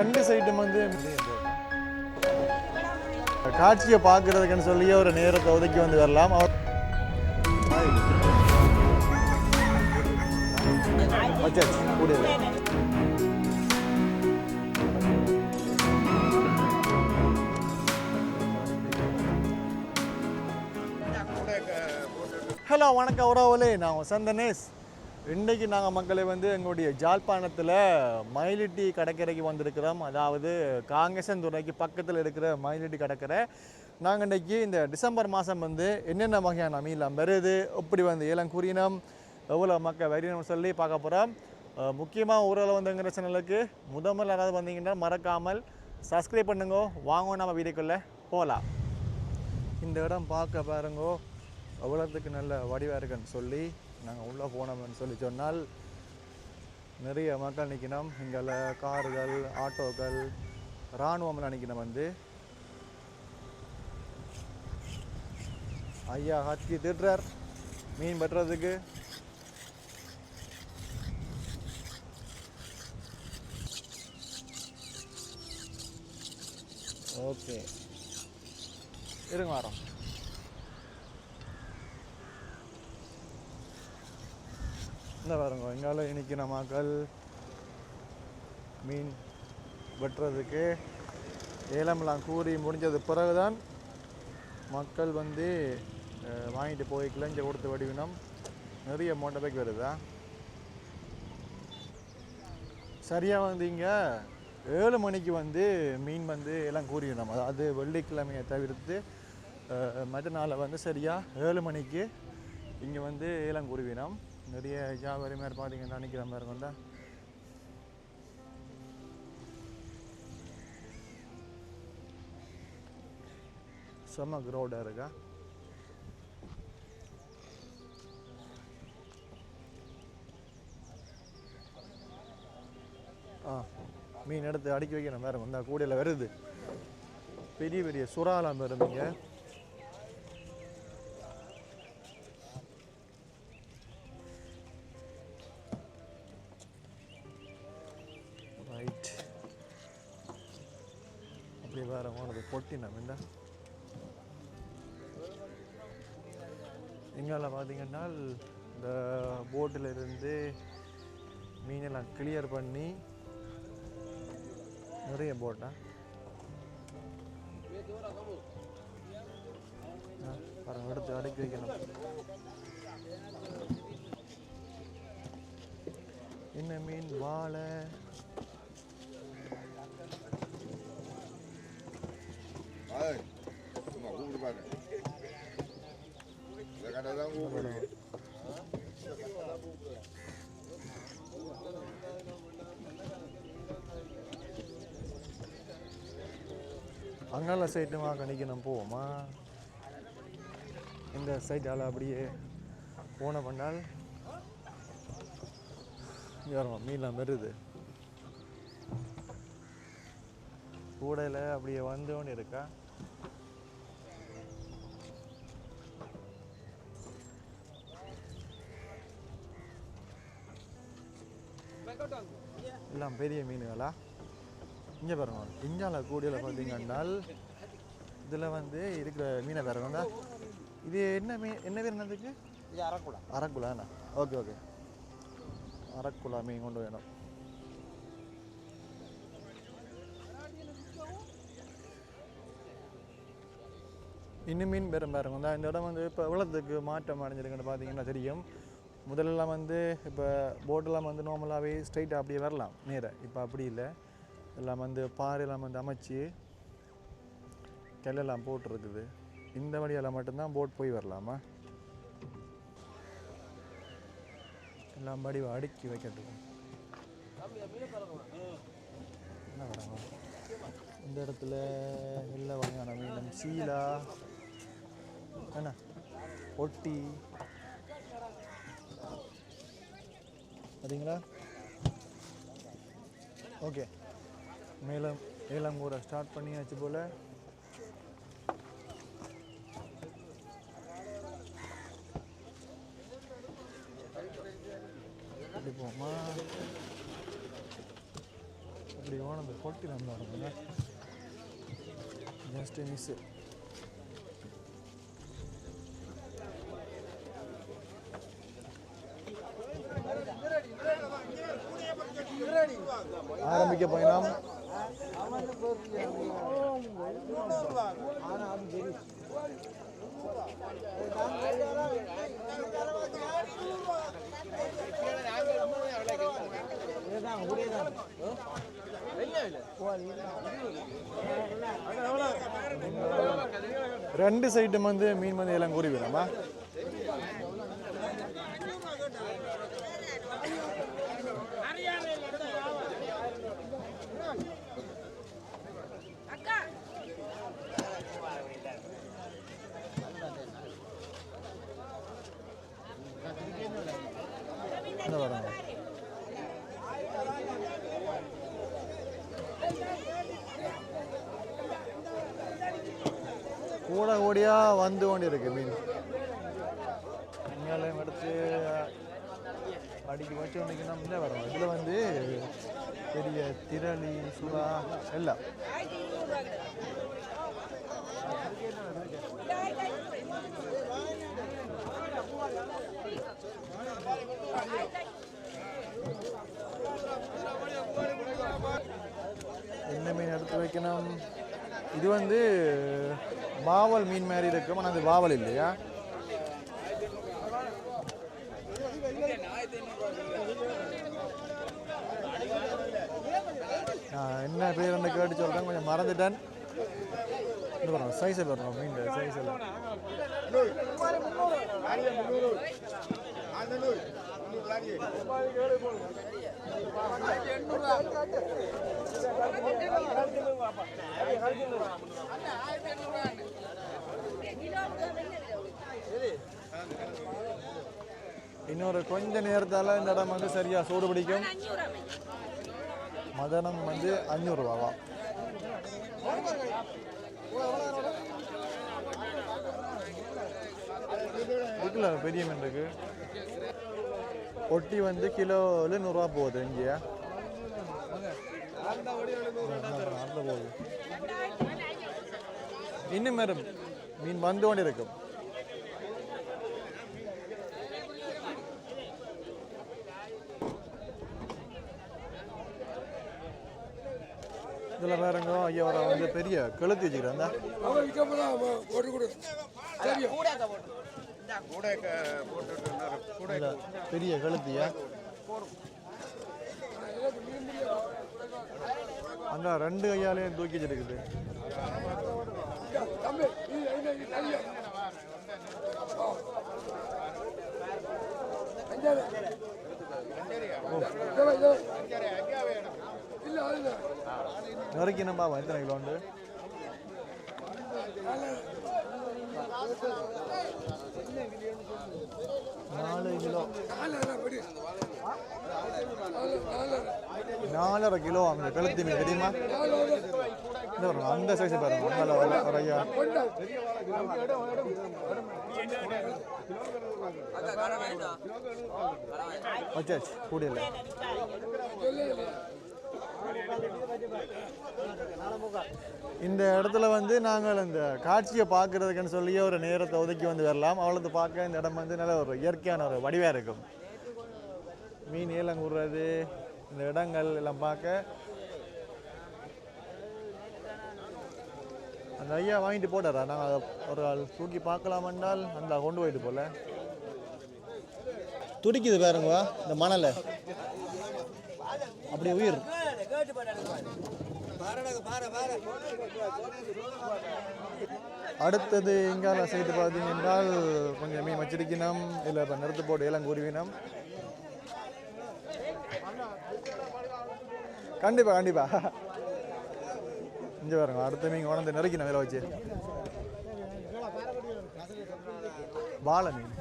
ரெண்டு சைடும் வந்து காட்சியை பார்க்கறதுக்குன்னு சொல்லி ஒரு நேரத்தை ஒதுக்கி வந்து வரலாம். அவர் வச்சாச்சு ஹலோ வணக்கம் உறவுலே நான் உங்க சந்தனேஷ் இன்றைக்கி நாங்கள் மக்களை வந்து எங்களுடைய ஜாழ்ப்பாணத்தில் மயிலிட்டி கடற்கரைக்கு வந்திருக்கிறோம். அதாவது காங்கேசன் துறைக்கு பக்கத்தில் இருக்கிற மயிலிட்டி கடற்கரை. நாங்கள் இன்றைக்கி இந்த டிசம்பர் மாதம் வந்து என்னென்ன வகையான மீன்லாம் வருது எப்படி வந்து ஏலம் கூறினோம் எவ்வளோ மக்கள் வரணும்னு சொல்லி பார்க்க போகிறோம் முக்கியமாக ஊரில் வந்துங்கிற சேனலுக்கு முதல் யாராவது வந்தீங்கன்னா மறக்காமல் சப்ஸ்கிரைப் பண்ணுங்க. வாங்க நம்ம வீடியோக்குள்ளே போகலாம் இந்த இடம் பார்க்க பாருங்கோ. அவ்வளோத்துக்கு நல்ல வடிவாக இருக்குன்னு சொல்லி நாங்கள் உள்ளே போனோம்னு சொல்லி சொன்னால் நிறைய மக்கள் நிற்கணும் இங்கே கார்கள் ஆட்டோக்கள் இராணுவம்லாம் நிற்கணும் வந்து. ஐயா ஹத்தி திடுறார் மீன் வெட்டுறதுக்கு. ஓகே. இருங்க வரோம். இந்த பாருங்க எங்கால நம்ம மக்கள் மீன் வெட்டுறதுக்கு ஏலம்லாம் கூறி முடிஞ்சது பிறகுதான் மக்கள் வந்து வாங்கிட்டு போய் கிளஞ்ச கொடுத்து வடிவினம் நிறைய மோட்டர் பைக் வருதா? சரியாக வந்து இங்கே ஏழு மணிக்கு வந்து மீன் வந்து எல்லாம் கூறிடணும் அதாவது வெள்ளிக்கிழமையை தவிர்த்து மற்ற நாளில் வந்து சரியாக ஏழு மணிக்கு இங்கே வந்து ஏலம் கூறுவினோம். நிறைய வியாபாரி மாதிரி பார்த்தீங்கன்னா நிற்கிற மாதிரி இருக்கும்டா செம்ம க்ரௌடாக இருக்கா? ஆ மீன் எடுத்து அடுக்கி வைக்கணும் வேறு வந்தால் கூடையில் வருது. பெரிய பெரிய சுறாலாம் இருந்தீங்க ரைட் அப்படியே வேற போனது இங்கால பார்த்தீங்கன்னா இந்த போட்டில் இருந்து மீனெல்லாம் கிளியர் பண்ணி நிறைய போட்டா ஆ, பாருங்க எடுத்து அடுக்கி வைக்கணும். என்ன மீன்? வாழை. ஏய், சும்மா கூப்பிட்டு பாரு. அங்கால சைட்டுமா கணிக்கணும் போவோமா? இந்த சைட்டால் அப்படியே போன பண்ணால் வரும் மீன்லாம் வருது. கூடையில் அப்படியே வந்தோன்னு இருக்கா எல்லாம் பெரிய மீனுகளா? இங்கே பாருங்க இஞ்சால கூடியில் பார்த்தீங்கன்னால் இதில் வந்து இருக்கிற மீனை பாருங்க. இது என்ன மீன் என்ன பேர் என்னதுக்கு இது அரைக்குடா அரக்குலாண்ணா ஓகே ஓகே. அரக்குலா மீன் கொண்டு வேணும் இன்னும் மீன் பெரும் பாருங்க இந்த இந்த இடம் வந்து இப்போ எவ்வளோத்துக்கு மாற்றம் அடைஞ்சிருக்குன்னு பார்த்தீங்கன்னா தெரியும். முதல்லலாம் வந்து இப்போ போட்டெல்லாம் வந்து நார்மலாகவே ஸ்ட்ரைட்டாக அப்படியே வரலாம். நேராக இப்போ அப்படி இல்லை. எல்லாம் வந்து பாறையெல்லாம் வந்து அமைச்சு கல்லெல்லாம் போட்டுருக்குது. இந்த வழியால் மட்டும்தான் போட் போய் வரலாமா? எல்லாம் படி அடுக்கி வைக்கிறதுக்கு என்ன வராங்க இந்த இடத்துல எல்லா வகையான மீனும் சீலா என்ன? ஒட்டி பார்த்தீங்களா ஓகே மேலும் ஏழாம் கூட ஸ்டார்ட் பண்ணியாச்சு போல். அப்படி போமா அப்படி ஓனது போட்டி நம்ம ஜஸ்ட் மிஸ்ஸு ரெண்டு சைட்டும் வந்து மீன் வந்து எல்லாம் கூறி விடாமா கூட ஓடியா வந்து கொண்டு இருக்கு மீன் இங்காலையும் எடுத்து அடிக்க வச்சு வந்தீங்கன்னா இந்த வரும். இதில் வந்து பெரிய திரளி சுறா எல்லாம். என்ன மீன் எடுத்து வைக்கணும்? இது வந்து வாவல் மீன் மாதிரி இருக்கும் ஆனால் அது வாவல் இல்லையா? என்ன பேர் கேட்டு சொல்கிறேன் கொஞ்சம் மறந்துட்டேன். இது வரும் சைஸ் வரணும் மீன் சைஸ் எல்லாம் இன்னொரு கொஞ்ச நேரத்தால் இந்த இடம் வந்து சரியாக சூடு பிடிக்கும். மதனம் வந்து அஞ்சூறுரூவாவா இருக்குல்ல பெரிய மீன் இருக்கு. ஒட்டி வந்து கிலோவில் நூறுரூவா போகுது இங்கேயா அந்த போகுது இன்னும் மேடம் மீன் வந்து கொண்டு இருக்கும் இதில் வேறங்க ஐயா வர வந்து பெரிய கழுத்து வச்சுக்கிறேன் பெரிய கழுத்தியா அந்த ரெண்டு கையாலையும் தூக்கி வச்சிருக்குது. தம்பி இது நறுக்கி நம்ம எத்தனை கிலோ உண்டு? நாலு கிலோ நாலரை கிலோ அந்த கழுத்து மீன் தெரியுமா? நாலரை இந்த அந்த சைஸ் பாருங்க அங்கால வர- வச்சாச்சு கூடியல. இந்த இடத்துல வந்து நாங்கள் இந்த காட்சியை பார்க்கறதுக்குன்னு சொல்லி ஒரு நேரத்தை ஒதுக்கி வந்து வரலாம். அவ்வளோது பார்க்க இந்த இடம் வந்து நல்ல ஒரு இயற்கையான ஒரு வடிவாக இருக்கும். மீன் ஏலங்குறது இந்த இடங்கள் எல்லாம் பார்க்க. அந்த ஐயா வாங்கிட்டு போட்டாரா? நாங்கள் ஒரு ஆள் தூக்கி பார்க்கலாம் என்றால் அந்த கொண்டு போயிட்டு போல. துடிக்குது பாருங்க இந்த மணலை. அப்படியே உயிர். அடுத்தது இங்கால சைடு பார்த்தீங்க என்றால் கொஞ்சம் மீன் வச்சிருக்கினோம் இல்லை இப்போ நிறுத்து போட்டு எல்லாம் கூறுவினம். கண்டிப்பாக கண்டிப்பாக இங்கே பாருங்க அடுத்த மீன் உணர்ந்து நெருக்கின வேலை வச்சு. வாழை மீன்.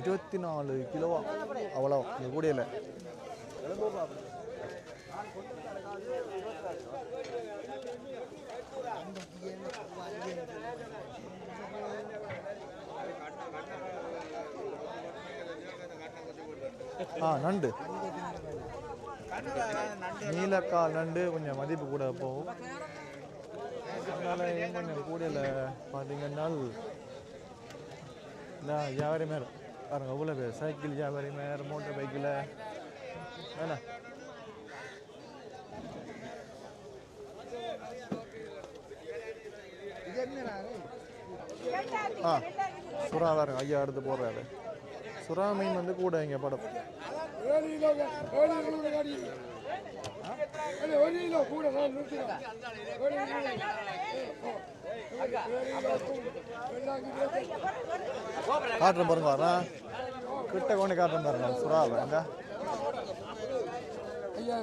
இருபத்தி நாலு கிலோவா? அவ்வளோ இந்த கூடையில் ஆ நண்டு. நீலக்கால் நண்டு கொஞ்சம் மதிப்பு கூட போகும் அதனால் ஏன் கொஞ்சம் கூடையில் பார்த்தீங்கன்னா நான் யாருமே இருக்கும் பாருங்க அவ்வளோ பேர். சைக்கிள் வியாபாரி மேர் மோட்டர் பைக்கில். வேணா. ஆ. சுறா பாருங்க ஐயா எடுத்து போடுறாரு. சுறா மீன் வந்து கூட இங்கே படம். ஏழு காட்டுறேன் பாருங்க வரலாம் கிட்ட கொண்டு காட்டுறேன் பாருங்க சுறா பாருங்க ஐயா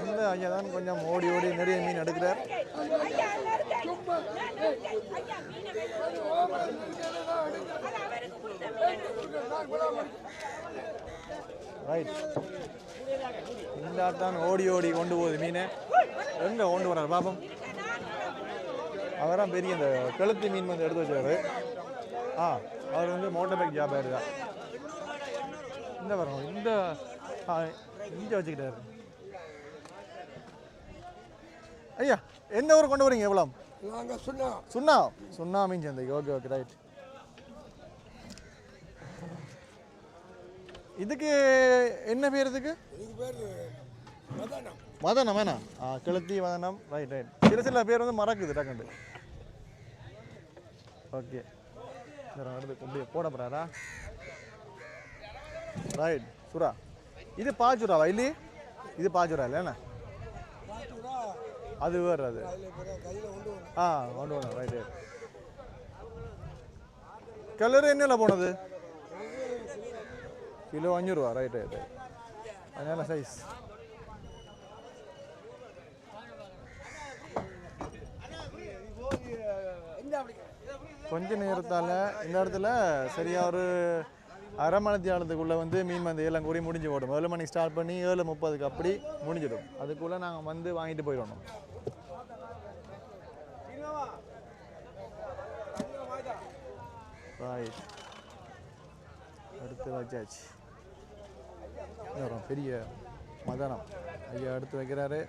இந்த ஐயா தான் கொஞ்சம் ஓடி ஓடி நிறைய மீன் எடுக்கிறார். ரைட் இந்த தான் ஓடி ஓடி கொண்டு போகுது மீன். எங்க கொண்டு வர்றார் பாபம் அவரான் பெரிய இந்த கழுத்து மீன் வந்து எடுத்து வச்சார். ஆ அவர் வந்து மோட்டர் பைக் வியாபாரி தான் இந்த வரோம் இந்த இங்க வச்சுக்கிட்டாரு ஐயா எந்த ஊர் கொண்டு வரீங்க எவ்வளோ சொன்னா சுண்ணா சுண்ணா மீன் சந்தைக்கு ஓகே ஓகே ரைட் இதுக்கு என்ன பேர் இதுக்கு மதானம் வேணா ஆ கிளத்தி மதனம் ரைட் ரைட் சில சில பேர் வந்து மறக்குது டக்குண்டு ஓகே அடுத்து போட போறாரா ரைட் சுறா இது பாச்சுறாவா இல்லையே இது பாச்சுரா இல்லைண்ணா பாத்துடா அது வேறு அது. ஆ கொண்டு வரணும் ரைட் ரைட் கலர் என்னல போனது? கிலோ அஞ்சூறுவா ரைட் ரைட் அதனால சைஸ் கொஞ்ச நேரத்தால் இந்த இடத்துல சரியாக ஒரு அரை மணி தியாலத்துக்குள்ளே வந்து மீன் வந்து எல்லாம் கூடி முடிஞ்சு போடும். ஏழு மணிக்கு ஸ்டார்ட் பண்ணி ஏழு முப்பதுக்கு அப்படி முடிஞ்சிடும். அதுக்குள்ளே நாங்கள் வந்து வாங்கிட்டு போயிடணும். ரைட் அடுத்து வச்சாச்சு. வரும் பெரிய மதனம். ஐயா அடுத்து வைக்கிறாரு.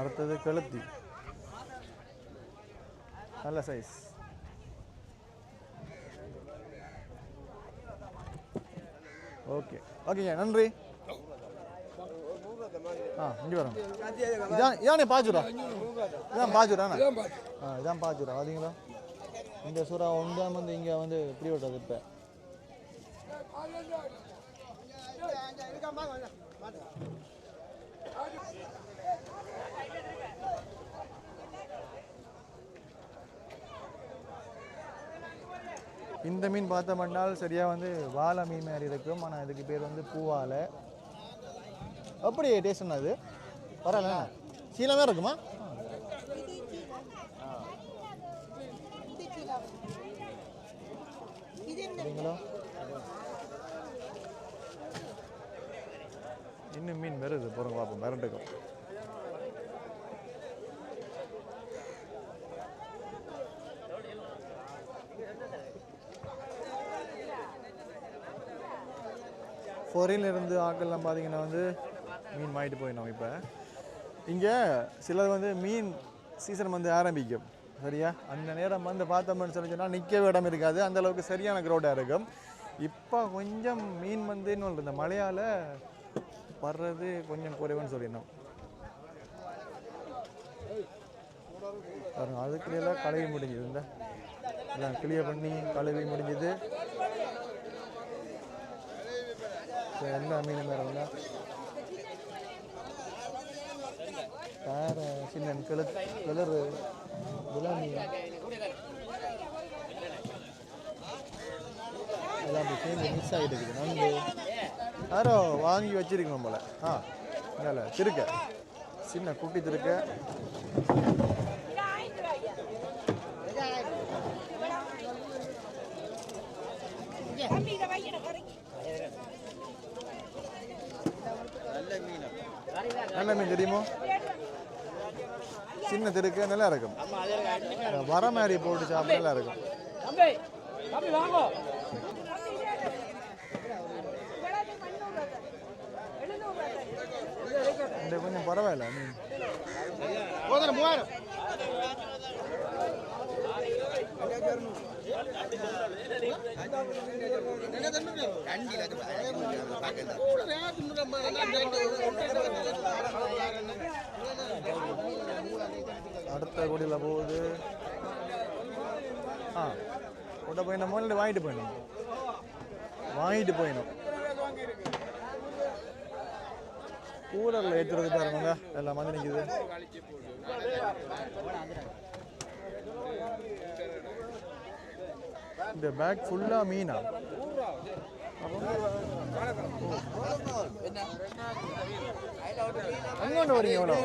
அடுத்தது கழுத்தி நல்ல சைஸ் ஓகே. ஓகேங்க நன்றி. ஆ இங்கே வரோம். இதான் இதானே பாச்சுரா இதான் பாச்சுராண்ணா இதான் ஆ இதான் பாச்சுரா பார்த்தீங்களா இந்த சூறா ஒன்றாம் வந்து இங்கே வந்து ப்ரீ ஓட்டது இப்போ. இந்த மீன் பார்த்தோம்னால் சரியாக வந்து வாழை மீன் மாதிரி இருக்கும். ஆனால் இதுக்கு பேர் வந்து பூவாலை அப்படி டேஸ்ட் அது. பரவாயில்ல சீலமே இருக்குமா? சரிங்களா இன்னும் மீன் வருது போகிறோம் பார்ப்போம் மிரண்டுக்கும் ஃபாரின்ல இருந்து ஆக்கள்லாம் பார்த்தீங்கன்னா வந்து மீன் மாயிட்டு போயிடணும் இப்போ. இங்கே சிலர் வந்து மீன் சீசன் வந்து ஆரம்பிக்கும். சரியா? அந்த நேரம் வந்து பார்த்தோம்னு சொல்லி சொன்னால் நிற்கவே இடம் இருக்காது. அந்த அளவுக்கு சரியான க்ரௌடாக இருக்கும். இப்போ கொஞ்சம் மீன் வந்து இன்னும் இந்த மழையால் வர்றது கொஞ்சம் குறைவுன்னு சொல்லிடணும். பாருங்க அதுக்குள்ளே கழுவி முடிஞ்சது. இந்த எல்லாம் கிளியர் பண்ணி கழுவி முடிஞ்சது. இப்போ மீன் மீனும் வேறுங்களா சின்ன கிளு கிளறு. விலாமி எல்லாம் அப்படி சேர்ந்து மிக்ஸ் ஆகிட்டு இருக்குது. நண்டு. யாரோ வாங்கி வச்சிருக்கணும் போல. ஆ மேலே திருக்க. சின்ன குட்டி திருக்க. நல்ல மீன் தெரியுமோ? சின்ன தெருக்கு நல்லா இருக்கும். வர மாதிரி போட்டு சாப்பிட நல்லா இருக்கும். இந்த கொஞ்சம் பரவாயில்ல மீன் அடுத்த குடியில் போகுது. ஆ கொண்ட போயிடணும் முதல்ல வாங்கிட்டு போயிடணும். வாங்கிட்டு போயிடணும். கூலரில் ஏற்றுறது பாருங்க. எல்லாம் வந்து நிற்குது இந்த பேக் ஃபுல்லாக மீனா. எங்கே வரீங்க எவ்வளோ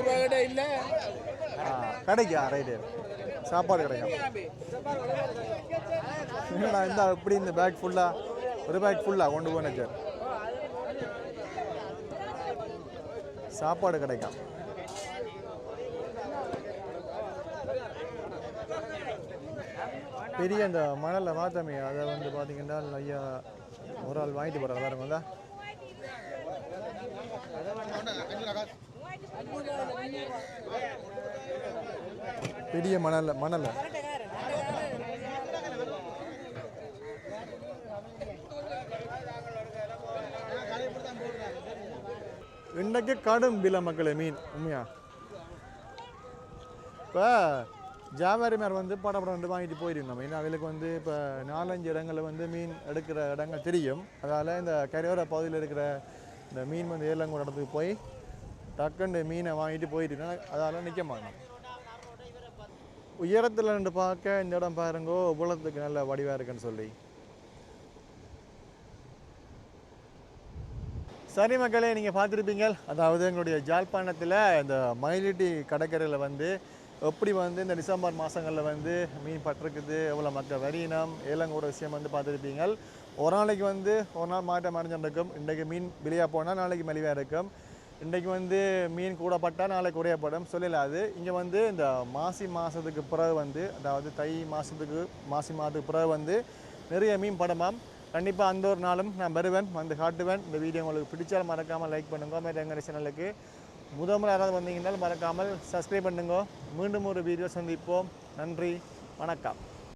கடைக்கா ரைட்டு சாப்பாடு கிடைக்கும் என்னடா இந்த இப்படி இந்த பேக் ஃபுல்லாக ஒரு பேக் ஃபுல்லாக கொண்டு போன சார்? சாப்பாடு கிடைக்கும் பெரிய அந்த மணலில் மாத்தமே. அதை வந்து பார்த்தீங்கன்னா ஐயா ஒரு ஆள் வாங்கிட்டு போகிறார் வேறு பெரிய மணல் மணல் இன்றைக்கு கடும் விலை மக்களே மீன். உண்மையா? இப்போ ஜாவாரிமார் வந்து படம் ரெண்டு வாங்கிட்டு போயிருந்தோம். ஏன்னா அவங்களுக்கு வந்து இப்போ நாலஞ்சு இடங்களில் வந்து மீன் எடுக்கிற இடங்கள் தெரியும். அதால் இந்த கரையோர பகுதியில் இருக்கிற இந்த மீன் வந்து ஏலங்கூட இடத்துக்கு போய் டக்குன்னு மீனை வாங்கிட்டு போயிட்டு அதால் நிற்க மாட்டோம் உயரத்தில் நின்று பார்க்க இந்த இடம் பாருங்கோ உலகத்துக்கு நல்ல வடிவாக இருக்குன்னு சொல்லி. சரி மக்களே நீங்கள் பார்த்துருப்பீங்க. அதாவது எங்களுடைய ஜாழ்ப்பாணத்தில் இந்த மயிலிட்டி கடற்கரையில் வந்து எப்படி வந்து இந்த டிசம்பர் மாதங்களில் வந்து மீன் பட்டிருக்குது எவ்வளோ மக்கள் வரியினம் ஏலங்கூட விஷயம் வந்து பார்த்துருப்பீங்க ஒரு நாளைக்கு வந்து ஒரு நாள் மாட்டம் அடைஞ்சிருக்கும். இன்றைக்கு மீன் வெளியாக போனால் நாளைக்கு மெலிவாக இருக்கும். இன்றைக்கு வந்து மீன் கூடப்பட்டால் நாளைக்கு குறையப்படும் சொல்லலாது இங்கே வந்து இந்த மாசி மாதத்துக்கு பிறகு வந்து அதாவது தை மாதத்துக்கு மாசி மாதத்துக்கு பிறகு வந்து நிறைய மீன் படமாம். கண்டிப்பாக அந்த ஒரு நாளும் நான் வருவேன் வந்து காட்டுவேன். இந்த வீடியோ உங்களுக்கு பிடிச்சால் மறக்காமல் லைக் பண்ணுங்க. மேலே எங்கள் சேனலுக்கு முதல் யாராவது வந்தீங்கன்னாலும் மறக்காமல் சப்ஸ்கிரைப் பண்ணுங்க. மீண்டும் ஒரு வீடியோ சந்திப்போம். நன்றி. வணக்கம்.